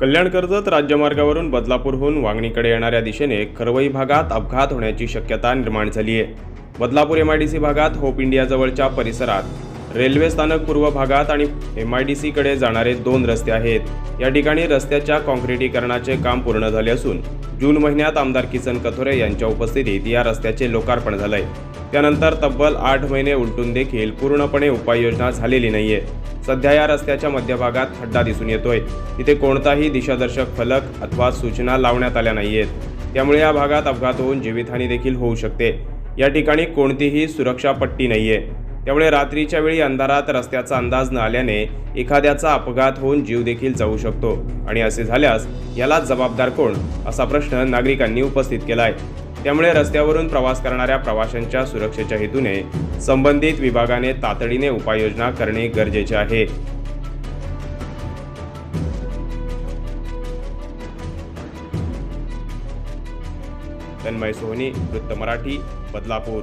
कल्याण कर्जत राज्यमार्गावरून बदलापूरहून वांगणीकडे येणाऱ्या दिशेने खरवई भागात अपघात होण्याची शक्यता निर्माण झाली आहे Badlapur M I D C भागात होप इंडियाजवळच्या परिसरात रेल्वे स्थानक पूर्व भागात आणि एम आय डी सीकडे जाणारे दोन रस्ते आहेत. या ठिकाणी रस्त्याच्या काँक्रिटीकरणाचे काम पूर्ण झाले असून जून महिन्यात आमदार किसन कथोरे यांच्या उपस्थितीत या रस्त्याचे लोकार्पण झालंय. त्यानंतर तब्बल आठ महिने उलटून देखील पूर्णपणे उपाययोजना झालेली नाहीये. सध्या या रस्त्याच्या मध्यभागात खड्डा दिसून येतोय. तिथे कोणताही दिशादर्शक फलक अथवा सूचना लावण्यात आल्या नाहीयेत. त्यामुळे या भागात अपघात होऊन जीवितहानी देखील होऊ शकते. या ठिकाणी कोणतीही सुरक्षा पट्टी नाहीये. त्यामुळे रात्रीच्या वेळी अंधारात रस्त्याचा अंदाज न आल्याने एखाद्याचा अपघात होऊन जीव देखील जाऊ शकतो. आणि असे झाल्यास याला जबाबदार कोण? असा प्रश्न नागरिकांनी उपस्थित केलाय. त्यामुळे रस्त्यावरून प्रवास करणाऱ्या प्रवाशांच्या सुरक्षेच्या हेतूने संबंधित विभागाने तातडीने उपाययोजना करणे गरजेचे आहे. तन्मय सोहनी वृत्त मराठी बदलापूर.